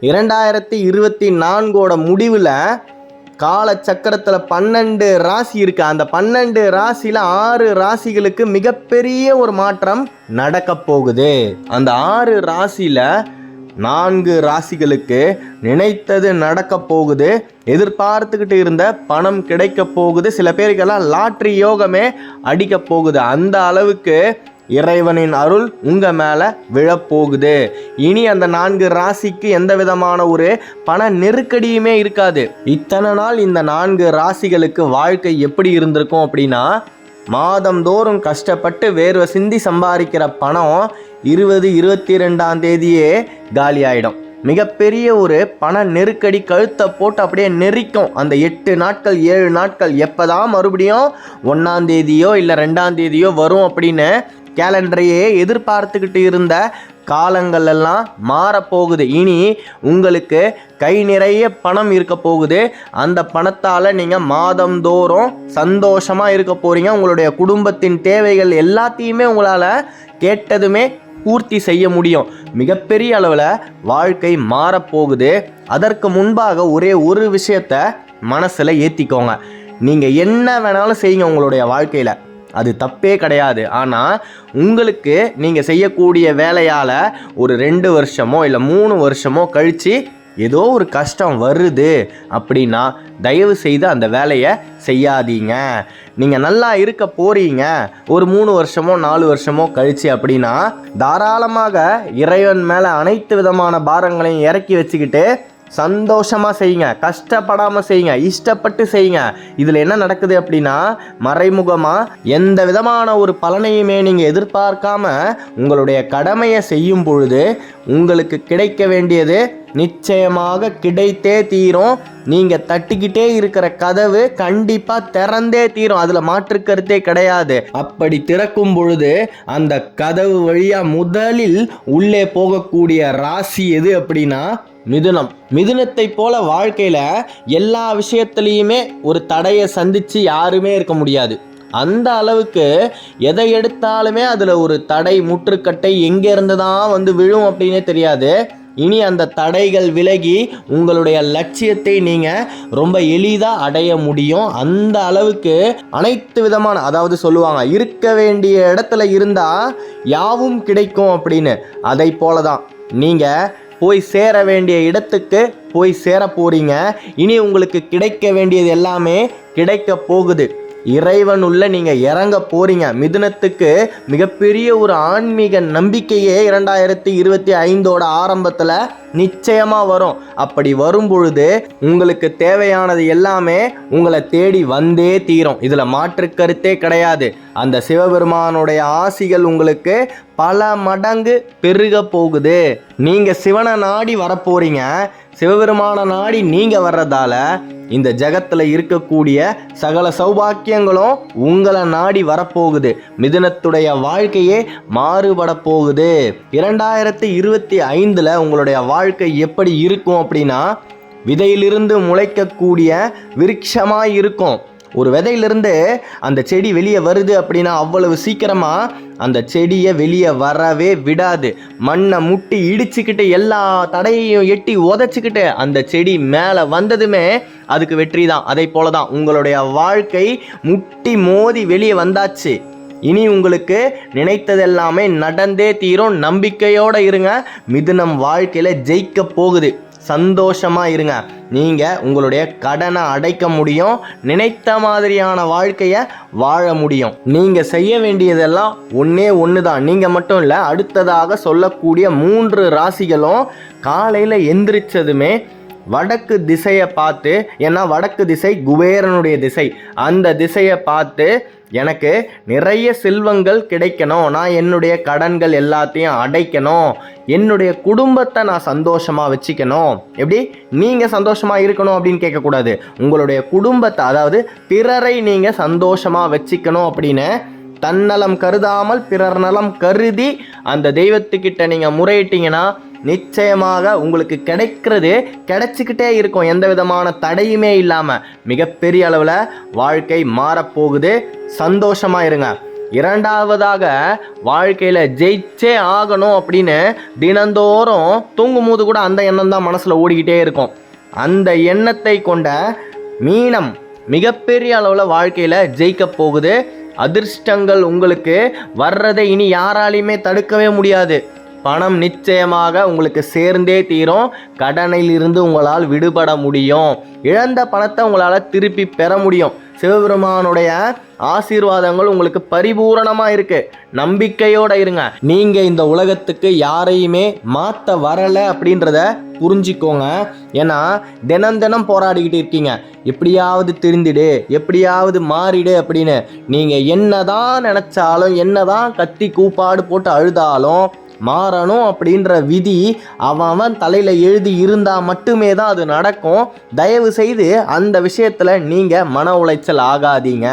இரண்டாயிரத்தி இருபத்தி நான்கோட முடிவில் கால சக்கரத்தில் பன்னெண்டு ராசி இருக்கு. அந்த பன்னெண்டு ராசியில் ஆறு ராசிகளுக்கு மிகப்பெரிய ஒரு மாற்றம் நடக்க போகுது. அந்த ஆறு ராசியில் நான்கு ராசிகளுக்கு நினைத்தது நடக்க போகுது. எதிர்பார்த்துக்கிட்டு இருந்த பணம் கிடைக்க போகுது. சில பேருக்கெல்லாம் லாட்ரி யோகமே அடிக்க போகுது. அந்த அளவுக்கு இறைவனின் அருள் உங்கள் மேலே விழப்போகுது. இனி அந்த நான்கு ராசிக்கு எந்த விதமான ஒரு பண நெருக்கடியுமே இருக்காது. இத்தனை நாள் இந்த நான்கு ராசிகளுக்கு வாழ்க்கை எப்படி இருந்திருக்கும் அப்படின்னா மாதந்தோறும் கஷ்டப்பட்டு வேர்வை சிந்தி சம்பாதிக்கிற பணம் இருபது இருபத்தி ரெண்டாம் தேதியே காலியாயிடும் மிகப்பெரிய ஒரு பண நெருக்கடி கழுத்தை போட்டு அப்படியே நெரிக்கும். அந்த எட்டு நாட்கள் ஏழு நாட்கள் எப்போதான் மறுபடியும் ஒன்றாம் தேதியோ இல்லை ரெண்டாம் தேதியோ வரும் அப்படின்னு கேலண்டரையே எதிர்பார்த்துக்கிட்டு இருந்த காலங்கள் எல்லாம் மாறப்போகுது. இனி உங்களுக்கு கை நிறைய பணம் இருக்க போகுது. அந்த பணத்தால் நீங்கள் மாதந்தோறும் சந்தோஷமாக இருக்க போகிறீங்க உங்களுடைய குடும்பத்தின் தேவைகள் எல்லாத்தையுமே உங்களால் கேட்டதுமே பூர்த்தி செய்ய முடியும். மிகப்பெரிய அளவில் வாழ்க்கை மாறப்போகுது. அதற்கு முன்பாக ஒரே ஒரு விஷயத்த மனசில் ஏற்றிக்கோங்க நீங்கள் என்ன வேணாலும் செய்யுங்க உங்களுடைய வாழ்க்கையில். அது தப்பே கிடையாது. ஆனால் உங்களுக்கு நீங்கள் செய்யக்கூடிய வேலையால் ஒரு ரெண்டு வருஷமோ இல்லை மூணு வருஷமோ கழித்து ஏதோ ஒரு கஷ்டம் வருது அப்படின்னா தயவு செய்து அந்த வேலையை செய்யாதீங்க. நீங்கள் நல்லா இருக்க போகிறீங்க ஒரு மூணு வருஷமோ நாலு வருஷமோ கழிச்சு அப்படின்னா தாராளமாக இறைவன் மேலே அனைத்து விதமான பாரங்களையும் இறக்கி வச்சுக்கிட்டு சந்தோஷமாக செய்யுங்க கஷ்டப்படாமல் செய்யுங்க இஷ்டப்பட்டு செய்யுங்க. இதில் என்ன நடக்குது அப்படின்னா மறைமுகமாக எந்த விதமான ஒரு பலனையுமே நீங்கள் எதிர்பார்க்காம உங்களுடைய கடமையை செய்யும் பொழுது உங்களுக்கு கிடைக்க வேண்டியது நிச்சயமாக கிடைத்தே தீரும். நீங்கள் தட்டிக்கிட்டே இருக்கிற கதவு கண்டிப்பாக திறந்தே தீரும். அதில் மாற்று கருத்தே கிடையாது. அப்படி திறக்கும் பொழுது அந்த கதவு வழியாக முதலில் உள்ளே போகக்கூடிய ராசி எது அப்படின்னா மிதுனம். மிதுனத்தை போல வாழ்க்கையில் எல்லா விஷயத்துலேயுமே ஒரு தடையை சந்தித்து யாருமே இருக்க முடியாது. அந்த அளவுக்கு எதை எடுத்தாலுமே அதில் ஒரு தடை முற்றுக்கட்டை எங்கேருந்து தான் வந்து விழும் அப்படின்னே தெரியாது. இனி அந்த தடைகள் விலகி உங்களுடைய லட்சியத்தை நீங்கள் ரொம்ப எளிதாக அடைய முடியும். அந்த அளவுக்கு அனைத்து விதமான அதாவது சொல்லுவாங்க இருக்க வேண்டிய இடத்துல இருந்தால் யாவும் கிடைக்கும் அப்படின்னு. அதை போல தான் நீங்கள் போய் சேர வேண்டிய இடத்துக்கு போய் சேர போறீங்க. இனி உங்களுக்கு கிடைக்க வேண்டியது எல்லாமே கிடைக்க போகுது. இறைவன் உள்ள நீங்கள் இறங்க போகிறீங்க மிதுனத்துக்கு மிகப்பெரிய ஒரு ஆன்மீக நம்பிக்கையே இரண்டாயிரத்தி இருபத்தி ஐந்தோட ஆரம்பத்தில் நிச்சயமாக வரும். அப்படி வரும் பொழுது உங்களுக்கு தேவையானது எல்லாமே உங்களை தேடி வந்தே தீரும். இதில் மாற்று கருத்தே கிடையாது. அந்த சிவபெருமானுடைய ஆசிகள் உங்களுக்கு பல மடங்கு பெருக போகுது. நீங்கள் சிவனை நாடி வரப்போறீங்க. சிவபெருமான நாடி நீங்க வர்றதால இந்த ஜகத்துல இருக்கக்கூடிய சகல சௌபாக்கியங்களும் உங்களை நாடி வரப்போகுது. மிதுனத்துடைய வாழ்க்கையே மாறுபட போகுது. இரண்டாயிரத்தி இருபத்தி ஐந்துல உங்களுடைய வாழ்க்கை எப்படி இருக்கும் அப்படின்னா விதையிலிருந்து முளைக்கக்கூடிய விருட்சமாக இருக்கும். ஒரு விதையிலிருந்து அந்த செடி வெளியே வருது அப்படின்னா அவ்வளவு சீக்கிரமாக அந்த செடியை வெளியே வரவே விடாது. மண்ணை முட்டி இடிச்சுக்கிட்டு எல்லா தடையையும் எட்டி உதச்சிக்கிட்டு அந்த செடி மேலே வந்ததுமே அதுக்கு வெற்றி தான். அதே போல தான் உங்களுடைய வாழ்க்கை முட்டி மோதி வெளியே வந்தாச்சு. இனி உங்களுக்கு நினைத்ததெல்லாமே நடந்தே தீரும். நம்பிக்கையோடு இருங்க. மிதுனம் வாழ்க்கையில் ஜெயிக்க போகுது. சந்தோஷமாக இருங்க. நீங்கள் உங்களுடைய கடனை அடைக்க முடியும். நினைத்த மாதிரியான வாழ்க்கையை வாழ முடியும். நீங்கள் செய்ய வேண்டியதெல்லாம் ஒன்றே ஒன்று தான் நீங்கள் மட்டும் இல்லை அடுத்ததாக சொல்லக்கூடிய மூன்று ராசிகளும் காலையில் எந்திரிச்சதுமே வடக்கு திசையை பார்த்து ஏன்னா வடக்கு திசை குபேரனுடைய திசை. அந்த திசையை பார்த்து எனக்கு நிறைய செல்வங்கள் கிடைக்கணும். நான் என்னுடைய கடன்கள் எல்லாத்தையும் அடைக்கணும். என்னுடைய குடும்பத்தை நான் சந்தோஷமாக வச்சுக்கணும். எப்படி? நீங்கள் சந்தோஷமாக இருக்கணும் அப்படின்னு கேட்கக்கூடாது. உங்களுடைய குடும்பத்தை அதாவது பிறரை நீங்கள் சந்தோஷமாக வச்சுக்கணும் அப்படின்னு தன்னலம் கருதாமல் பிறர் நலம் கருதி அந்த தெய்வத்துக்கிட்ட நீங்கள் முறையிட்டீங்கன்னா நிச்சயமாக உங்களுக்கு கிடைக்கிறது கிடைச்சிக்கிட்டே இருக்கும். எந்த விதமான தடையுமே இல்லாமல் மிகப்பெரிய அளவில் வாழ்க்கை மாறப்போகுது. சந்தோஷமாக இருங்க. இரண்டாவதாக வாழ்க்கையில் ஜெயிச்சே ஆகணும் அப்படின்னு தினந்தோறும் தூங்கும் போது கூட அந்த எண்ணம் தான் மனசில் ஓடிக்கிட்டே இருக்கும். அந்த எண்ணத்தை கொண்ட மீனம் மிகப்பெரிய அளவில் வாழ்க்கையில் ஜெயிக்க போகுது. அதிர்ஷ்டங்கள் உங்களுக்கு வர்றதை இனி யாராலையுமே தடுக்கவே முடியாது. பணம் நிச்சயமாக உங்களுக்கு சேர்ந்தே தீரும். கடனில் இருந்து உங்களால் விடுபட முடியும். இழந்த பணத்தை உங்களால் திருப்பி பெற முடியும். சிவபெருமானுடைய ஆசீர்வாதங்கள் உங்களுக்கு பரிபூரணமாக இருக்குது நம்பிக்கையோடு இருங்க. நீங்கள் இந்த உலகத்துக்கு யாரையுமே மாற்ற வரலை அப்படின்றத புரிஞ்சிக்கோங்க. ஏன்னா தினம் தினம் போராடிக்கிட்டு இருக்கீங்க. எப்படியாவது திருந்திடு எப்படியாவது மாறிடு அப்படின்னு. நீங்க என்னதான் என்ன என்னதான் கத்தி கூப்பாடு போட்டு அழுதாலும் மாறணும் அப்படின்ற விதி அவன் அவன் தலையில் எழுதி இருந்தால் மட்டுமே தான் அது நடக்கும். தயவு செய்து அந்த விஷயத்தில் நீங்கள் மன உளைச்சல் ஆகாதீங்க.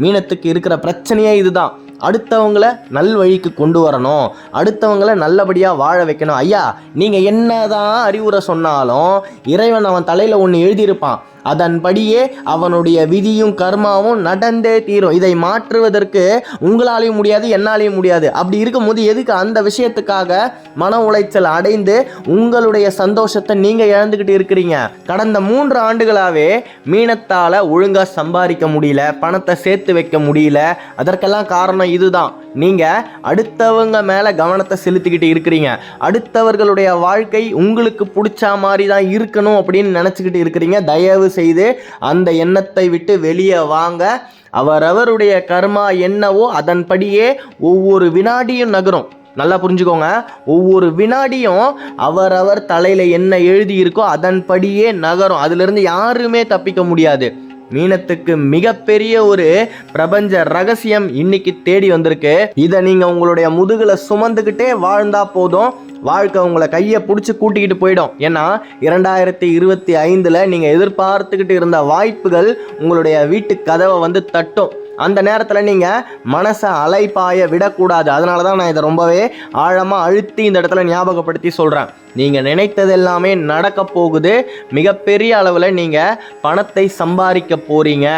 மீனத்துக்கு இருக்கிற பிரச்சனையே இதுதான். அடுத்தவங்கள நல்வழிக்கு கொண்டு வரணும். அடுத்தவங்கள நல்லபடியாக வாழ வைக்கணும். ஐயா நீங்கள் என்னதான் அறிவுரை சொன்னாலும் இறைவன் அவன் தலையில் ஒன்று எழுதியிருப்பான். அதன்படியே அவனுடைய விதியும் கர்மாவும் நடந்தே தீரும். இதை மாற்றுவதற்கு உங்களாலையும் முடியாது என்னாலையும் முடியாது. அப்படி இருக்கும்போது எதுக்கு அந்த விஷயத்துக்காக மன உளைச்சல் அடைந்து உங்களுடைய சந்தோஷத்தை நீங்கள் இழந்துக்கிட்டு இருக்கிறீங்க? கடந்த மூன்று ஆண்டுகளாகவே மீனத்தால் ஒழுங்காக சம்பாதிக்க முடியல பணத்தை சேர்த்து வைக்க முடியல. அதற்கெல்லாம் காரணம் இதுதான். நீங்கள் அடுத்தவங்க மேலே கவனத்தை செலுத்திக்கிட்டு இருக்கிறீங்க. அடுத்தவர்களுடைய வாழ்க்கை உங்களுக்கு பிடிச்ச மாதிரி தான் இருக்கணும் அப்படின்னு நினச்சிக்கிட்டு இருக்கிறீங்க. தயவு செய்து அந்த எண்ணத்தை விட்டு வெளியே வாங்க. அவரவருடைய கர்மா என்னவோ அதன்படியே ஒவ்வொரு வினாடியும் நகரும். நல்லா புரிஞ்சுக்கோங்க. ஒவ்வொரு வினாடியும் அவரவர் தலையில் என்ன எழுதியிருக்கோ அதன்படியே நகரும். அதிலிருந்து யாருமே தப்பிக்க முடியாது. மீனத்துக்கு மிகப்பெரிய ஒரு பிரபஞ்ச ரகசியம் இன்னைக்கு தேடி வந்திருக்கு. இதை நீங்க உங்களுடைய முதுகுல சுமந்துக்கிட்டே வாழ்ந்தா போதும். வாழ்க்கை உங்களை கையை பிடிச்சி கூட்டிக்கிட்டு போயிடும். ஏன்னா இரண்டாயிரத்தி இருபத்தி ஐந்தில் நீங்கள் எதிர்பார்த்துக்கிட்டு இருந்த வாய்ப்புகள் உங்களுடைய வீட்டு கதவை வந்து தட்டும். அந்த நேரத்தில் நீங்கள் மனசை அலைப்பாய விடக்கூடாது. அதனால தான் நான் இதை ரொம்பவே ஆழமாக அழுத்தி இந்த இடத்துல ஞாபகப்படுத்தி சொல்கிறேன் நீங்கள் நினைத்தது எல்லாமே நடக்க போகுது. மிகப்பெரிய அளவில் நீங்கள் பணத்தை சம்பாதிக்க போகிறீங்க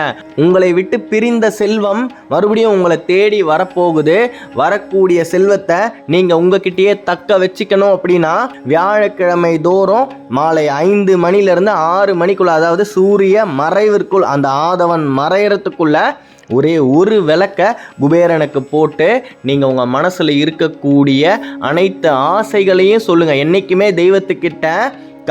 உங்களை விட்டு பிரிந்த செல்வம் மறுபடியும் உங்களை தேடி வரப்போகுது. வரக்கூடிய செல்வத்தை நீங்கள் உங்ககிட்டயே தக்க வச்சுக்கணும் அப்படின்னா வியாழக்கிழமை தோறும் மாலை ஐந்து மணிலேருந்து ஆறு மணிக்குள்ள அதாவது சூரிய மறைவிற்குள் அந்த ஆதவன் மறையறதுக்குள்ள ஒரே ஒரு விளக்க குபேரனுக்கு போட்டு நீங்கள் உங்கள் மனசில் இருக்கக்கூடிய அனைத்து ஆசைகளையும் சொல்லுங்கள் என்றைக்குமே தெய்வத்துக்கிட்ட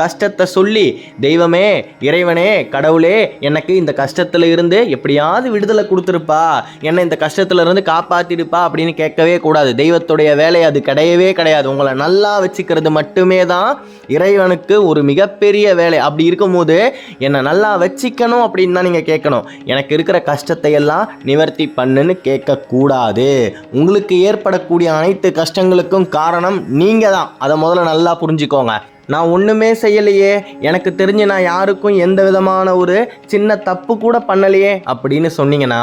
கஷ்டத்தை சொல்லி தெய்வமே இறைவனே கடவுளே எனக்கு இந்த கஷ்டத்தில் இருந்து எப்படியாவது விடுதலை கொடுத்துருப்பா. என்னை இந்த கஷ்டத்துல இருந்து காப்பாத்திடுப்பா அப்படின்னு கேட்கவே கூடாது. தெய்வத்துடைய வேலை அது கிடையவே கிடையாது. உங்களை நல்லா வச்சுக்கிறது மட்டுமே தான் இறைவனுக்கு ஒரு மிகப்பெரிய வேலை. அப்படி இருக்கும்போது என்னை நல்லா வச்சுக்கணும் அப்படின்னு தான் நீங்கள் கேட்கணும். எனக்கு இருக்கிற கஷ்டத்தை எல்லாம் நிவர்த்தி பண்ணுன்னு கேட்கக்கூடாது. உங்களுக்கு ஏற்படக்கூடிய அனைத்து கஷ்டங்களுக்கும் காரணம் நீங்கள் தான். அதை முதல்ல நல்லா புரிஞ்சுக்கோங்க. நான் ஒன்றுமே செய்யலையே. எனக்கு தெரிஞ்சு நான் யாருக்கும் எந்த விதமான ஒரு சின்ன தப்பு கூட பண்ணலையே அப்படின்னு சொன்னீங்கன்னா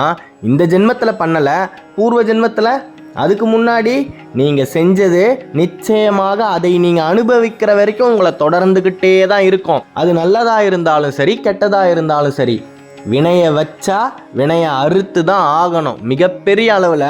இந்த ஜென்மத்தில் பண்ணலை பூர்வ ஜென்மத்தில். அதுக்கு முன்னாடி நீங்கள் செஞ்சது நிச்சயமாக அதை நீங்கள் அனுபவிக்கிற வரைக்கும் உங்களை தொடர்ந்துக்கிட்டே தான் இருக்கும். அது நல்லதாக இருந்தாலும் சரி கெட்டதாக இருந்தாலும் சரி. வினையை வச்சா வினையை அறுத்து தான் ஆகணும். மிகப்பெரிய அளவில்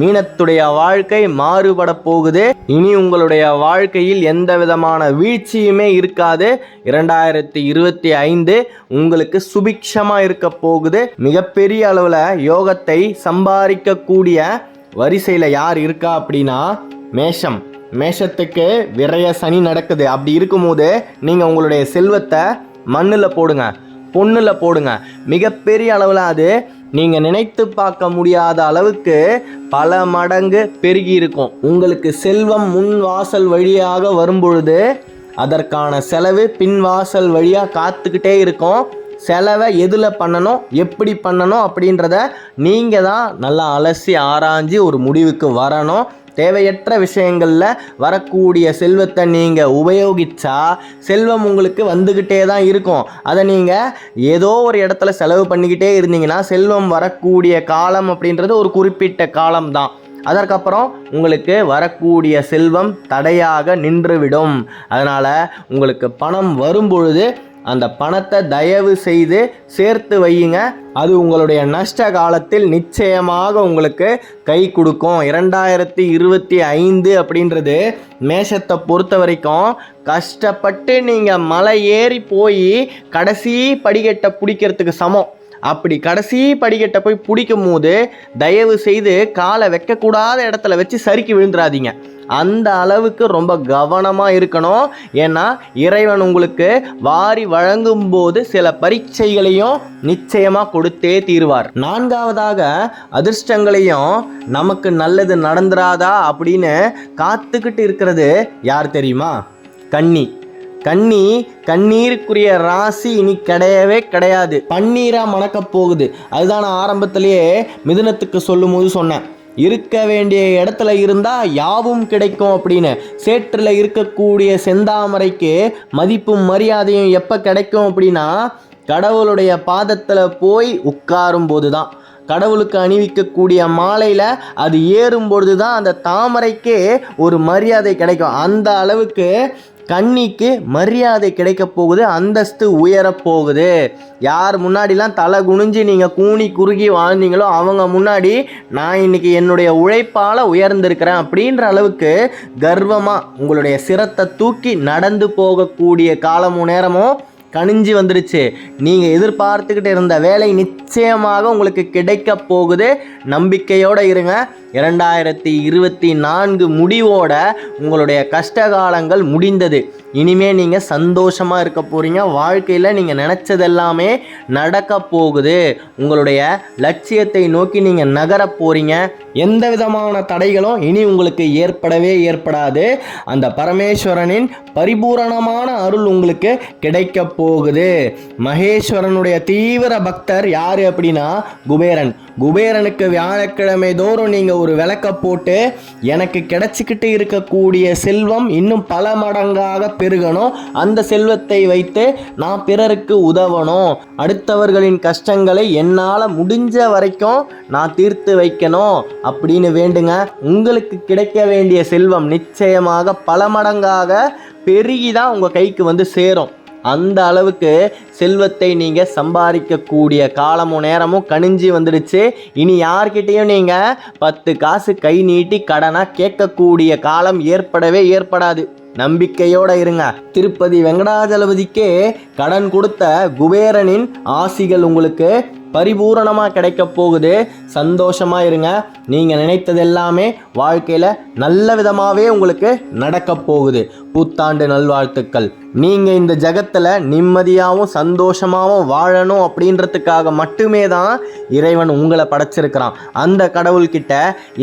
மீனத்துடைய வாழ்க்கை மாறுபட போகுது. இனி உங்களுடைய வாழ்க்கையில் எந்த விதமான வீழ்ச்சியுமே இருக்காது. இரண்டாயிரத்தி இருபத்தி ஐந்து உங்களுக்கு சுபிக்ஷமா இருக்க போகுது. மிகப்பெரிய அளவில் யோகத்தை சம்பாதிக்கக்கூடிய வரிசையில் யார் இருக்கா அப்படின்னா மேஷம். மேஷத்துக்கு விரைய சனி நடக்குது. அப்படி இருக்கும்போது நீங்கள் உங்களுடைய செல்வத்தை மண்ணில் போடுங்க. பொண்ணில் போடுங்க. மிகப்பெரிய அளவில் அது நீங்கள் நினைத்து பார்க்க முடியாத அளவுக்கு பல மடங்கு பெருகி இருக்கும். உங்களுக்கு செல்வம் முன் வாசல் வழியாக வரும்பொழுது அதற்கான செலவு பின் வாசல் வழியாக காத்துக்கிட்டே இருக்கும். செலவை எதில் பண்ணணும் எப்படி பண்ணணும் அப்படின்றத நீங்கள் தான் நல்லா அலசி ஆராய்ஞ்சு ஒரு முடிவுக்கு வரணும். தேவையற்ற விஷயங்களில் வரக்கூடிய செல்வத்தை நீங்கள் உபயோகித்தா செல்வம் உங்களுக்கு வந்துக்கிட்டே தான் இருக்கும். அதை நீங்கள் ஏதோ ஒரு இடத்துல செலவு பண்ணிக்கிட்டே இருந்தீங்கன்னா செல்வம் வரக்கூடிய காலம் அப்படின்றது ஒரு குறிப்பிட்ட காலம் தான். அதற்கப்புறம் உங்களுக்கு வரக்கூடிய செல்வம் தடையாக நின்றுவிடும். அதனால் உங்களுக்கு பணம் வரும்பொழுது அந்த பணத்தை தயவு செய்து சேர்த்து வையுங்க. அது உங்களுடைய நஷ்ட காலத்தில் நிச்சயமாக உங்களுக்கு கை கொடுக்கும். இரண்டாயிரத்தி இருபத்தி ஐந்து அப்படின்றது மேஷத்தை பொறுத்த வரைக்கும் கஷ்டப்பட்டு நீங்கள் மலை ஏறி போய் கடைசி படிக்கட்டை பிடிக்கிறதுக்கு சமம். அப்படி கடைசி படிக்கட்டை போய் பிடிக்கும் போது தயவு செய்து காலை வைக்கக்கூடாத இடத்துல வச்சு சறுக்கி விழுந்துடாதீங்க அந்த அளவுக்கு ரொம்ப கவனமாக இருக்கணும். ஏன்னா இறைவன் உங்களுக்கு வாரி வழங்கும் போது சில பரீட்சைகளையும் நிச்சயமாக கொடுத்தே தீர்வார். நான்காவதாக அதிர்ஷ்டங்களையும் நமக்கு நல்லது நடந்துராதா அப்படின்னு காத்துக்கிட்டு இருக்கிறது யார் தெரியுமா? கன்னி. கன்னி கண்ணீருக்குரிய ராசி இனி கிடையவே கிடையாது. பன்னீராக மணக்க போகுது. அதுதான் நான் ஆரம்பத்திலேயே மிதுனத்துக்கு சொல்லும்போது சொன்னேன். இருக்க வேண்டிய இடத்துல இருந்தால் யாவும் கிடைக்கும் அப்படின்னு. சேற்றில் இருக்கக்கூடிய செந்தாமரைக்கு மதிப்பும் மரியாதையும் எப்போ கிடைக்கும் அப்படின்னா கடவுளுடைய பாதத்தில் போய் உட்காரும் போது தான் கடவுளுக்கு அணிவிக்கக்கூடிய மாலையில் அது ஏறும்பொழுது தான் அந்த தாமரைக்கே ஒரு மரியாதை கிடைக்கும். அந்த அளவுக்கு கன்னிக்கு மரியாதை கிடைக்க போகுது அந்தஸ்து உயரப் போகுது. யார் முன்னாடிலாம் தலை குனிஞ்சு நீங்கள் கூனி குறுகி வாழ்ந்தீங்களோ அவங்க முன்னாடி நான் இன்னைக்கு என்னுடைய உழைப்பால் உயர்ந்திருக்கிறேன் அப்படின்ற அளவுக்கு கர்வமாக உங்களுடைய சிரத்தை தூக்கி நடந்து போகக்கூடிய காலமும் நேரமும் கணிஞ்சு வந்துருச்சு. நீங்கள் எதிர்பார்த்துக்கிட்டு இருந்த வேலை நிச்சயமாக உங்களுக்கு கிடைக்க போகுது. நம்பிக்கையோடு இருங்க. இரண்டாயிரத்தி இருபத்தி நான்கு முடிவோட உங்களுடைய கஷ்டகாலங்கள் முடிந்தது. இனிமே நீங்கள் சந்தோஷமாக இருக்க போகிறீங்க வாழ்க்கையில் நீங்கள் நினச்சதெல்லாமே நடக்க போகுது. உங்களுடைய லட்சியத்தை நோக்கி நீங்கள் நகர போகிறீங்க எந்த விதமான தடைகளும் இனி உங்களுக்கு ஏற்படவே ஏற்படாது. அந்த பரமேஸ்வரனின் பரிபூரணமான அருள் உங்களுக்கு கிடைக்க போகுது. மகேஸ்வரனுடைய தீவிர பக்தர் யார் அப்படின்னா குபேரன். குபேரனுக்கு வியாழக்கிழமை தோறும் நீங்கள் ஒரு விளக்க போட்டு எனக்கு கிடச்சிக்கிட்டு இருக்கக்கூடிய செல்வம் இன்னும் பல மடங்காக பெருகணும். அந்த செல்வத்தை வைத்து நான் பிறருக்கு உதவணும். அடுத்தவர்களின் கஷ்டங்களை என்னால் முடிஞ்ச வரைக்கும் நான் தீர்த்து வைக்கணும் அப்படின்னு வேண்டுங்க. உங்களுக்கு கிடைக்க வேண்டிய செல்வம் நிச்சயமாக பல மடங்காக பெருகி தான் உங்கள் கைக்கு வந்து சேரும். அந்த அளவுக்கு செல்வத்தை நீங்கள் சம்பாதிக்கக்கூடிய காலமும் நேரமும் கணிஞ்சு வந்துடுச்சு. இனி யார்கிட்டேயும் நீங்கள் பத்து காசு கை நீட்டி கடனாக கேட்கக்கூடிய காலம் ஏற்படவே ஏற்படாது. நம்பிக்கையோடு இருங்க. திருப்பதி வெங்கடாஜலபதிக்கே கடன் கொடுத்த குபேரனின் ஆசிகள் உங்களுக்கு பரிபூரணமாக கிடைக்க போகுது. சந்தோஷமாக இருங்க. நீங்கள் நினைத்தது எல்லாமே வாழ்க்கையில் நல்ல விதமாகவே உங்களுக்கு நடக்க போகுது. புத்தாண்டு நல்வாழ்த்துக்கள். நீங்கள் இந்த ஜகத்தில் நிம்மதியாகவும் சந்தோஷமாகவும் வாழணும் அப்படின்றதுக்காக மட்டுமே தான் இறைவன் உங்களை படைச்சிருக்கிறான். அந்த கடவுள்கிட்ட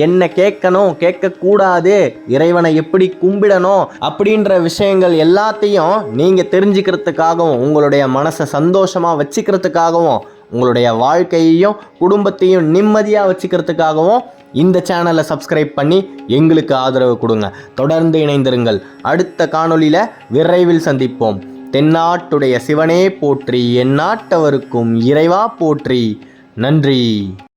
என்ன கேட்கணும் கேட்கக்கூடாது இறைவனை எப்படி கும்பிடணும் அப்படின்ற விஷயங்கள் எல்லாத்தையும் நீங்கள் தெரிஞ்சுக்கிறதுக்காகவும் உங்களுடைய மனசை சந்தோஷமாக வச்சுக்கிறதுக்காகவும் உங்களுடைய வாழ்க்கையையும் குடும்பத்தையும் நிம்மதியாக வச்சுக்கிறதுக்காகவும் இந்த சேனலை சப்ஸ்கிரைப் பண்ணி எங்களுக்கு ஆதரவு கொடுங்க. தொடர்ந்து இணைந்திருங்கள். அடுத்த காணொளியில் விரைவில் சந்திப்போம். தென்னாட்டுடைய சிவனே போற்றி எந்நாட்டவருக்கும் இறைவா போற்றி. நன்றி.